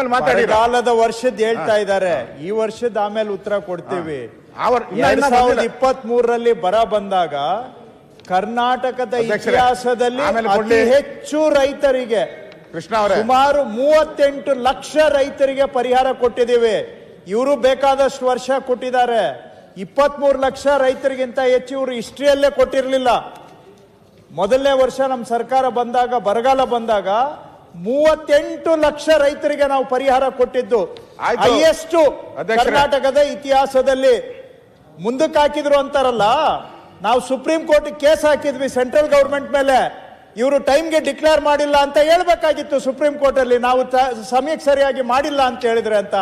ಆಮೇಲೆ ಮಾತಾಡಿ. ಕಾಲದ ವರ್ಷದ ಹೇಳ್ತಾ ಇದ್ದಾರೆ ಈ ವರ್ಷದ ಆಮೇಲೆ ಉತ್ತರ ಕೊಡ್ತೀವಿ. ಎರಡ್ ಸಾವಿರದ ಇಪ್ಪತ್ತ್ ಮೂರರಲ್ಲಿ ಬರ ಬಂದಾಗ ಕರ್ನಾಟಕದ ಇತಿಹಾಸದಲ್ಲಿ ಅತಿ ಹೆಚ್ಚು ರೈತರಿಗೆ ಕೃಷ್ಣ ಅವರೇ. ಸುಮಾರು ಮೂವತ್ತೆಂಟು ಲಕ್ಷ ರೈತರಿಗೆ ಪರಿಹಾರ ಕೊಟ್ಟಿದ್ದೀವಿ. ಇವರು ಬೇಕಾದಷ್ಟು ವರ್ಷ ಕೊಟ್ಟಿದ್ದಾರೆ. ಇಪ್ಪತ್ಮೂರು ಲಕ್ಷ ರೈತರಿಗಿಂತ ಹೆಚ್ಚು ಇವರು ಹಿಸ್ಟ್ರಿಯಲ್ಲೇ ಕೊಟ್ಟಿರಲಿಲ್ಲ. ಮೊದಲನೇ ವರ್ಷ ನಮ್ಮ ಸರ್ಕಾರ ಬಂದಾಗ ಬರಗಾಲ ಬಂದಾಗ ಮೂವತ್ತೆಂಟು ಲಕ್ಷ ರೈತರಿಗೆ ನಾವು ಪರಿಹಾರ ಕೊಟ್ಟಿದ್ದು. ಹೈಯೆಸ್ಟ್ ಕರ್ನಾಟಕದ ಇತಿಹಾಸದಲ್ಲಿ ಮುಂದಕ್ಕೆ ಹಾಕಿದ್ರು ಅಂತಾರಲ್ಲ ನಾವು ಸುಪ್ರೀಂ ಕೋರ್ಟ್ ಕೇಸ್ ಹಾಕಿದ್ವಿ ಸೆಂಟ್ರಲ್ ಗೌರ್ಮೆಂಟ್ ಮೇಲೆ. ಇವರು ಟೈಮ್ಗೆ ಡಿಕ್ಲೇರ್ ಮಾಡಿಲ್ಲ ಅಂತ ಹೇಳ್ಬೇಕಾಗಿತ್ತು ಸುಪ್ರೀಂ ಕೋರ್ಟ್ ಅಲ್ಲಿ ನಾವು ಸಮಯಕ್ಕೆ ಸರಿಯಾಗಿ ಮಾಡಿಲ್ಲ ಅಂತ ಹೇಳಿದ್ರೆ ಅಂತ.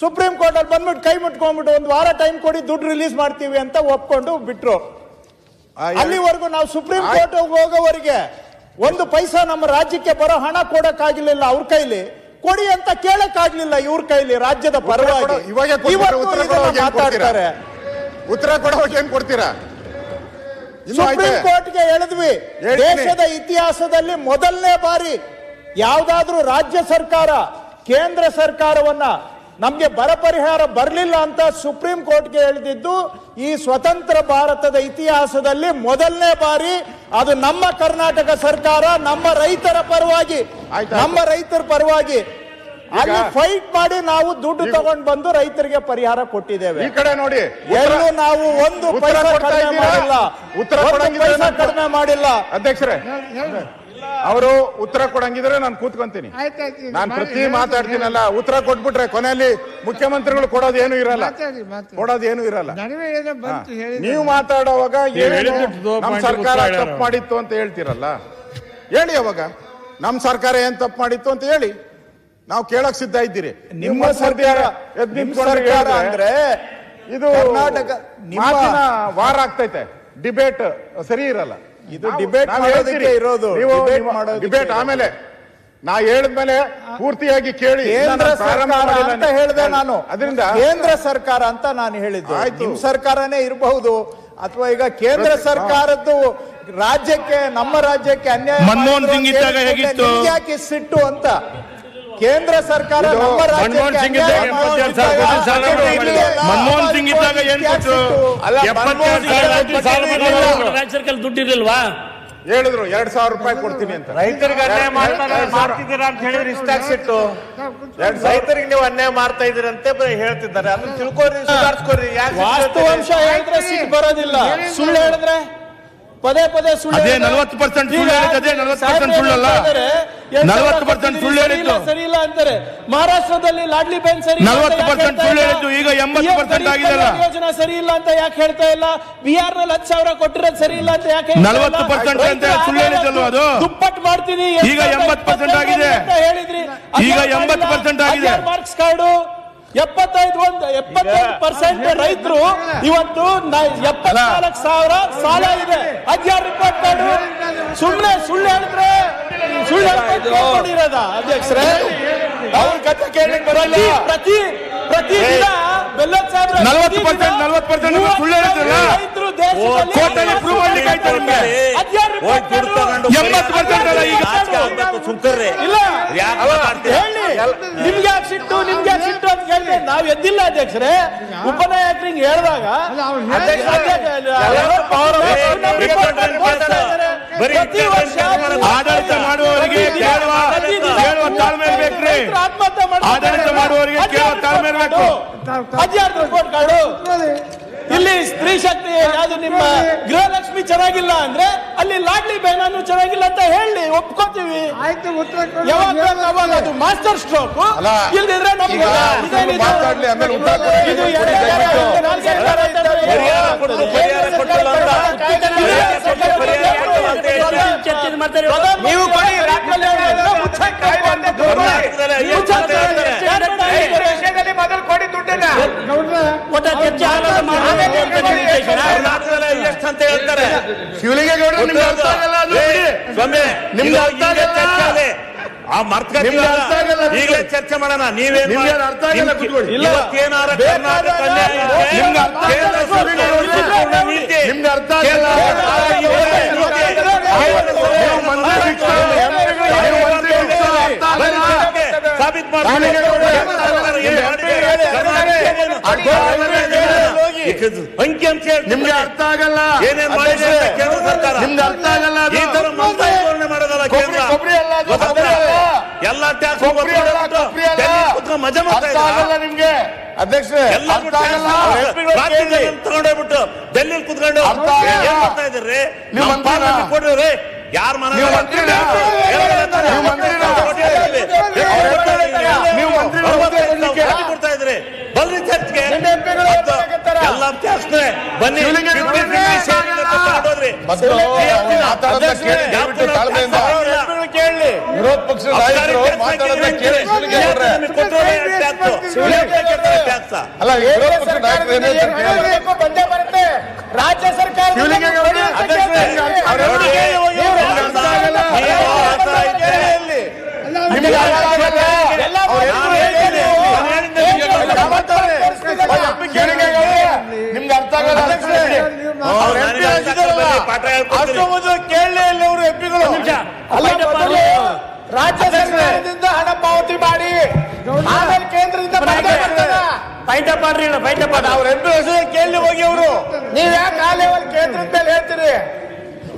ಸುಪ್ರೀಂ ಕೋರ್ಟ್ ಅಲ್ಲಿ ಬಂದ್ಬಿಟ್ಟು ಕೈ ಮುಟ್ಕೊಂಡ್ಬಿಟ್ಟು ಒಂದು ವಾರ ಟೈಮ್ ಕೊಡಿ ದುಡ್ಡು ರಿಲೀಸ್ ಮಾಡ್ತೀವಿ ಅಂತ ಒಪ್ಕೊಂಡು ಬಿಟ್ರು. ಅಲ್ಲಿವರೆಗೂ ನಾವು ಸುಪ್ರೀಂ ಕೋರ್ಟ್ ಹೋಗೋವರೆಗೆ ಒಂದು ಪೈಸಾ ನಮ್ಮ ರಾಜ್ಯಕ್ಕೆ ಬರೋ ಹಣ ಕೊಡಕ್ಕಾಗಲಿಲ್ಲ ಅವ್ರ ಕೈಲಿ ಕೊಡಿ ಅಂತ ಕೇಳಕ್ಕಾಗ್ಲಿಲ್ಲ ಇವ್ರ ಕೈಲಿ ರಾಜ್ಯದ ಪರವಾಗಿ? ಮಾತಾಡ್ತಾರೆ. ಉತ್ತರ ಕೊಡೋಕೆ ಏನ್ ಕೊಡ್ತೀರಾ? ಸುಪ್ರೀಂ ಕೋರ್ಟ್ಗೆ ಹೇಳಿದ್ವಿ. ದೇಶದ ಇತಿಹಾಸದಲ್ಲಿ ಮೊದಲನೇ ಬಾರಿ ಯಾವ್ದಾದ್ರೂ ರಾಜ್ಯ ಸರ್ಕಾರ ಕೇಂದ್ರ ಸರ್ಕಾರವನ್ನ ನಮ್ಗೆ ಬರ ಪರಿಹಾರ ಬರಲಿಲ್ಲ ಅಂತ ಸುಪ್ರೀಂ ಕೋರ್ಟ್ಗೆ ಹೇಳಿದ್ದು ಈ ಸ್ವತಂತ್ರ ಭಾರತದ ಇತಿಹಾಸದಲ್ಲಿ ಮೊದಲನೇ ಬಾರಿ ಅದು ನಮ್ಮ ಕರ್ನಾಟಕ ಸರ್ಕಾರ ನಮ್ಮ ರೈತರ ಪರವಾಗಿ ಆಯ್ತು, ನಮ್ಮ ರೈತರ ಪರವಾಗಿ ಅಲ್ಲಿ ಫೈಟ್ ಮಾಡಿ ನಾವು ದುಡ್ಡು ತಗೊಂಡು ಬಂದು ರೈತರಿಗೆ ಪರಿಹಾರ ಕೊಟ್ಟಿದ್ದೇವೆ. ಈ ಕಡೆ ನೋಡಿ ಎಲ್ಲೂ ನಾವು ಒಂದು ಪರಿಹಾರ ಪೈಸಾ ಕೊಡ್ತಾ ಕಡಿಮೆ? ಮಾಡಿಲ್ಲ. ಉತ್ತರ ಕಡಿಮೆ ಮಾಡಿಲ್ಲ. ಅಧ್ಯಕ್ಷರೇ. ಅವರು ಉತ್ತರ ಕೊಡಂಗಿದ್ರೆ ನಾನು ಕೂತ್ಕೊಂತೀನಿ. ನಾನು ಪ್ರತಿ ಮಾತಾಡ್ತೀನಲ್ಲ ಉತ್ತರ ಕೊಟ್ಬಿಟ್ರೆ ಕೊನೆಯಲ್ಲಿ ಮುಖ್ಯಮಂತ್ರಿಗಳು ಕೊಡೋದು ಏನು ಇರಲ್ಲ. ಕೊಡೋದೇನು ಮಾತಾಡಿ. ಕೊಡೋದು ಏನು ಇರಲ್ಲ. ನೀವು ಮಾತಾಡುವಾಗ ನಮ್ಮ ಸರ್ಕಾರ ತಪ್ಪು ಮಾಡಿತ್ತು ಅಂತ ಹೇಳ್ತೀರಲ್ಲ. ಹೇಳಿ ಅವಾಗ. ನಮ್ಮ ಸರ್ಕಾರ ಏನ್ ತಪ್ಪು ಮಾಡಿತ್ತು ಅಂತ ಹೇಳಿ. ನಾವು ಕೇಳಕ್ ಸಿದ್ಧ ಇದ್ದೀರಿ. ನಿಮ್ಮ ಸರ್ಕಾರ ಸರ್ಕಾರ ಅಂದ್ರೆ ಇದು ಕರ್ನಾಟಕ ವಾರ ಆಗ್ತೈತೆ. ಡಿಬೇಟ್ ಸರಿ ಇರಲ್ಲ. ಇದು ಡಿಬೇಟ್ ಮಾಡೋದಕ್ಕೆ ಇರೋದು. ಡಿಬೇಟ್. ಆಮೇಲೆ ನಾ ಹೇಳಿದ್ಮೇಲೆ ಪೂರ್ತಿಯಾಗಿ ಕೇಳಿ ಕೇಂದ್ರ ನಾನು ಸರ್ಕಾರ ಅಂತ ಹೇಳಿದೆ ನಾನು ಅದರಿಂದ ಕೇಂದ್ರ ಸರ್ಕಾರ ಅಂತ ನಾನು ಹೇಳಿದ್ದೆ ಆಯ್ತು. ನಿಮ್ ಸರ್ಕಾರನೇ ಇರಬಹುದು ಅಥವಾ ಈಗ ಕೇಂದ್ರ ಸರ್ಕಾರದ್ದು ರಾಜ್ಯಕ್ಕೆ ನಮ್ಮ ರಾಜ್ಯಕ್ಕೆ ಅನ್ಯಾಯ ಮನಮೋಹನ್ ಮಾಡಿದ್ರು ಸಿಂಗ್ ಇದ್ದಾಗ ಹೇಗಿತ್ತು? ಯಾಕೆ ಸಿಟ್ಟು ಅಂತ ಕೇಂದ್ರ ಸರ್ಕಾರ ಮನಮೋಹನ್ ಸಿಂಗ್ ಇದ್ದಾಗ ಎಪ್ಪತ್ತೆರಡು ಸಾವಿರ ಸಾಲ. ಮನಮೋಹನ್ ಸಿಂಗ್ ಇದ್ದಾಗ ಏನ್? ಅಲ್ಲ, ಎಪ್ಪತ್ತೆರಡು ಸಾವಿರ. ರಾಜ್ಯ ಸರ್ಕಾರ ದುಡ್ಡಿರಲ್ವಾ ಹೇಳಿದ್ರು ಎರಡ್ ಸಾವಿರ ರೂಪಾಯಿ ಕೊಡ್ತೀನಿ ಅಂತ. ರೈತರಿಗೆ ಅನ್ಯಾಯ ಮಾಡ್ತಿದ್ದೀರಾ ಅಂತ ಹೇಳಿದ್ರೆ ಇಷ್ಟ ಆಗ್ಸಿಟ್ಟು ರೈತರಿಗೆ ನೀವು ಅನ್ಯಾಯ ಮಾಡ್ತಾ ಇದೀರಂತೆ ಬರೀ ಹೇಳ್ತಿದ್ದಾರೆ. ಅದನ್ನ ತಿಳ್ಕೊರಿ ಸುಧಾರಿಸ್ಕೊರಿ ವಾಸ್ತವಾಂಶ ಹೇಳಿದ್ರೆ ಸಿಟ್ಟು ಬರೋದಿಲ್ಲ. ಸುಳ್ಳು ಹೇಳಿದ್ರೆ ಪದೇ ಪದೇ ಸುಳ್ಳು ಅದೇ ಹೇಳಿದ್ರೆ- 40% ಸುಳ್ಳು ಈಗ ಹೇಳಿದ್ದು ಅದೇ 40% ಸಾಹೇಬ್ರು ಸುಳ್ಳಲ್ಲ? ಇದ್ದಾರೆ, 40% ಸುಳ್ಳು ಸರಿ ಇಲ್ಲ, ಹೇಳಿದ್ದು. ಸರಿ ಇಲ್ಲ ಅಂತಾರೆ ಮಹಾರಾಷ್ಟ್ರದಲ್ಲಿ ಲಾಡ್ಲಿ ಬೆನ್ ಸರಿ ಅಂತ 40% ಸುಳ್ಳು? ಹೇಳಿದ್ದು, ಈಗ 80% ಆಗಿದೆಲ್ಲ ಗರೀಬ್ ಆಗಿದೆಯಲ್ಲ? ಯೋಜನಾ ಸರಿ ಇಲ್ಲ ಅಂತ ಯಾಕೆ ಹೇಳ್ತಾ ಇಲ್ಲ ಬಿಹಾರ್ನಲ್ಲಿ ಹತ್ತು ಸಾವಿರ ಕೊಟ್ಟಿರೋದು ಸರಿ ಇಲ್ಲ ಅಂತ ಯಾಕೆ ನಲವತ್ತು ಪರ್ಸೆಂಟ್ 40% ಅಂತ ಸುಳ್ಳು ಹೇಳಿದ್ದಲ್ವಾ ಅದು? ದುಪ್ಪಟ್ಟು ಮಾಡ್ತೀನಿ ಈಗ 80% ಆಗಿದೆ. ಹೇಳಿದ್ರಿ ಈಗ 80% ಆಗಿದೆ. ಮಾರ್ಕ್ಸ್ ಕಾರ್ಡು ಎಪ್ಪತ್ತೈದು ಒಂದು ಎಪ್ಪತ್ತೈದು ಪರ್ಸೆಂಟ್ ರೈತರು ಇವತ್ತು ನ- ಎಪ್ಪತ್ನಾಲ್ಕು ಸಾವಿರ ಸಾಲ ಇದೆ. ಅದ್ಯಾರು ರಿಪೋರ್ಟ್ ಕಾರ್ಡು ಸುಳ್ಳೆ ಸುಳ್ಳು ಹೇಳಿದ್ರೆ ಸುಳ್ಳು ಹೇಳ್ಕೊಂಡಿರೋದ ಅಧ್ಯಕ್ಷರೇ? ಅವ್ರ ಕಥೆ ಕೇಳಲಿಕ್ಕೆ ಬರಲ್ಲ. ಪ್ರತಿ ಪ್ರತಿ ದಿನ ಬೆಲ್ಲದ ಸಾಹೇಬ್ರೆ, 40% ಪ್ರತಿ ಪರ್ಸೆಂಟ್ 40% ಸುಳ್ಳು ಹೇಳ್ತೀರಲ್ಲ? Prove ಮಾಡ್ಲಿಕ್ಕೆ ಆಯ್ತಾ ನಿಮ್ಗೆ? ಎಂಬತ್ತು ಪರ್ಸೆಂಟ್ ಈಗ ಸುಮ್ಕರ್ರಿ ಇಲ್ಲ? ಹೇಳಿ. ನಿಮ್ಗೆ ಸಿಟ್ಟು ನಿಮ್ಗೆ ಸಿಟ್ಟು ಅಂತ ಕೇಳಿ ನಾವ್ ಎದ್ದಿಲ್ಲ ಅಧ್ಯಕ್ಷರೇ. ಉಪನಾಯಕ್ ಹಿಂಗ್ ಹೇಳಿದಾಗ ಪ್ರತಿ ವರ್ಷ ಆಡಳಿತ ಮಾಡುವವರಿಗೆ ಕೇಳುವ ಕೇಳುವ ತಾಳ್ಮೆ ಇರ್ಬೇಕ್ರಿ. ಆಡಳಿತ ಮಾಡುವವರಿಗೆ ಕೇಳುವ ತಾಳ್ಮೆ ಇರ್ಬೇಕು. ಅದ್ಯಾರ್ದು ರಿಪೋರ್ಟ್ ಕಾರ್ಡು ಇಲ್ಲಿ ಸ್ತ್ರೀ ಶಕ್ತಿ ಯಾವುದು ನಿಮ್ಮ ಗೃಹಲಕ್ಷ್ಮಿ ಚೆನ್ನಾಗಿಲ್ಲ ಅಂದ್ರೆ ಅಲ್ಲಿ ಲಾಡ್ಲಿ ಬೇನಾನು ಚೆನ್ನಾಗಿಲ್ಲ ಅಂತ ಹೇಳಿ ಒಪ್ಕೋತೀವಿ ಆಯ್ತು ಉತ್ತರ ಕೊಡು. ಯಾವಾಗ ಬೇಕು ಅವಾಗ ಅದು ಮಾಸ್ಟರ್ ಸ್ಟ್ರೋಕ್ ಅಲ್ಲ, ಇಲ್ದಿದ್ರೆ ನಮ್ಗೆ ಈಗ ಇದೇನಿದು? ಮಾತಾಡ್ಲಿ, ಆಮೇಲೆ ಉತ್ತರ ಕೊಡಿ. ಇದು ಕೊಡಿ, ಎರಡನೇ ದಯವಿಟ್ಟು. ಸರ್ಕಾರ, ನಾಲ್ಕು ಸರ್ಕಾರ ಅಂತ ಹೇಳಿ ಪರಿಹಾರ ಕೊಟ್ಟು ಪರಿಹಾರ ಕೊಟ್ಟಿಲ್ಲ ಅಂತ ಪರಿಹಾರ ಕೊಟ್ಟು ಪರಿಹಾರ ಕೊಟ್ಟಿಲ್ಲ ಅಂತ ಹೇಳಿ ಚರ್ಚೆ ಮಾಡ್ತಾರೆ ನೀವು ಕೊಡಿ ರಾಜ್ಯದಲ್ಲಿ ಅವ್ರನ್ನ ಮುಚ್ಚಾಕ್ ಅಂತ ಕರ್ನಾಟಕದಲ್ಲಿ ಎಷ್ಟು ಅಂತ ಹೇಳ್ತಾರೆ? ವಿಷಯದಲ್ಲಿ ಮೊದಲು ಕೊಡಿ ದುಡ್ಡನ್ನ ಗೌಡ್ರೆ, ಒಟ್ಟ ಚರ್ಚೆ ಆಗಲ್ಲ ಮಾಡ್ಬೇಕು ಅಂತ ನಿಮ್ಮ ಉದ್ದೇಶ. ಕರ್ನಾಟಕದಲ್ಲಿ ಎಷ್ಟು ಅಂತ ಹೇಳ್ತಾರೆ ಶಿವಲಿಂಗ ಗೌಡ್ರು ನಿಮ್ಗೆ ಅರ್ಥ ಆಗಲ್ಲ ಅದು ಏ, ಬಿಡಿ. ಸ್ವಾಮಿ ನಿಮ್ಗೆ ಅರ್ಥ ಆಗಲ್ಲ. ಚರ್ಚೆ ಆ ಮರ್ತ ಈಗಲೇ ಚರ್ಚೆ ಮಾಡೋಣ ನೀವೇನು ಅರ್ಥ ಆಗಲ್ಲ. ಇವತ್ತೇನಾರ ಕರ್ನಾಟಕ ನಿಮ್ಗೆ ಅರ್ಥ. ಸಾಬೀತ್ ಮಾಡ್ತಾರೆ ಅಂಕಿ ಅಂಶ ನಿಮ್ಗೆ ಅರ್ಥ ಆಗಲ್ಲ. ಏನೇನ್ ಮಜಾ ಮಾಡ್ತಾ ನಿಮ್ಗೆ. ಅಧ್ಯಕ್ಷರೇ ತಗೊಂಡೋಗ್ಬಿಟ್ಟು ಡೆಲ್ಲಿ ಕುತ್ಕೊಂಡು ಮಾಡ್ತಾ ಇದ್ರಿ ಕೊಡ್ರಿ ಯಾರ ಮನೆ? ಕೊಡ್ತಾ ಇದ್ರಿ ಬಲ್ರಿ ಚರ್ಚ್ಗೆ. ಎಲ್ಲ ಟ್ಯಾಕ್ಸ್ ಬನ್ನಿ ಶಿವಲಿಂಗ 50 ಗೌಡ್ರೆ, 50 sharing ಅಂತ ತಗೊಂಡೋದ್ರಿ. ಮತ್ತು ಕೇಳಿ ತಾಳ್ಮೆಯಿಂದ ವಿರೋಧ ಪಕ್ಷದ ನಾಯಕರು. ಅಲ್ಲ ಬಂದೇ ಬರುತ್ತೆ ರಾಜ್ಯ ಸರ್ಕಾರ ನಿಮ್ಗೆ ಅರ್ಥ ಆಗಲ್ಲ. ಕೇಳಲೇ ಇಲ್ಲ ಅವರು ಎಂಪಿಗಳು ರಾಜ್ಯ ಸರ್ಕಾರದಿಂದ ಹಣ ಪಾವತಿ ಮಾಡಿ ಆಮೇಲೆ ಕೇಂದ್ರದಿಂದ ಬಂದೇ ಬರ್ತದ ಪಾಯಿಂಟ್ ಮಾಡ್ರಿ ಪಾಡ ಅವ್ರ ಎಂಟು ಕೇಳಿ ಹೋಗಿ ಅವರು? ನೀವ್ ಯಾಕೆ ಆ ಲೆವೆಲ್ ಕೇಂದ್ರದ ಮೇಲೆ ಹೇಳ್ತೀರಿ.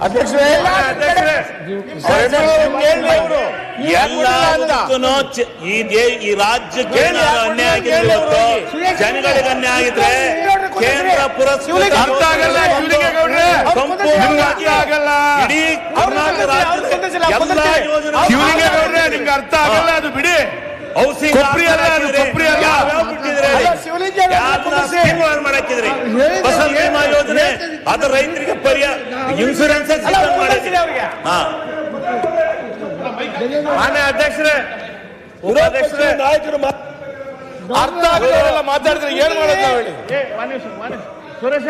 ಅಧ್ಯಕ್ಷರೇ ಈ ದೇ- ಈ ರಾಜ್ಯಕ್ಕೆ ಅನ್ಯಾಯ ಆಗಿದ್ರೆ ಜನಗಳಿಗೆ ಅನ್ಯಾಯ ಆಗಿದ್ರೆ ಕೇಂದ್ರ ಪುರಸ್ಕೃತ ಆಗಲ್ಲ. ಇಡೀ ಕರ್ನಾಟಕ ರಾಜ್ಯದ ಎಲ್ಲಾ ಯೋಜನೆ ನಿಮ್ಗೆ ಅರ್ಥ ಆಗಲ್ಲ ಅದು ಬಿಡಿ. ಔಷಧಿ ಅಲ್ಲ ಅದು, ಮಾಡಾಕಿದ್ರಿ ಫಸಲ್ ಬಿಮಾ ಯೋಜನೆ ಅದ್ರ ರೈತರಿಗೆ ಪರಿಹಾರ ಇನ್ಸೂರೆನ್ಸ್ ಸಿಸ್ಟಮ್ ಮಾಡಿದ್ರಿ ಅವ್ರಿಗೆ ಹಾ. ಮಾನ್ಯ ಅಧ್ಯಕ್ಷರೇ ಉಪಾಧ್ಯಕ್ಷರೇ ನಾಯಕರು ಅರ್ಥ ಆಗಲ್ಲ ಮಾತಾಡಿದ್ರೆ ಏನ್ ಮಾಡೋದು ನಾವು ಹೇಳಿ ಸುರೇಶ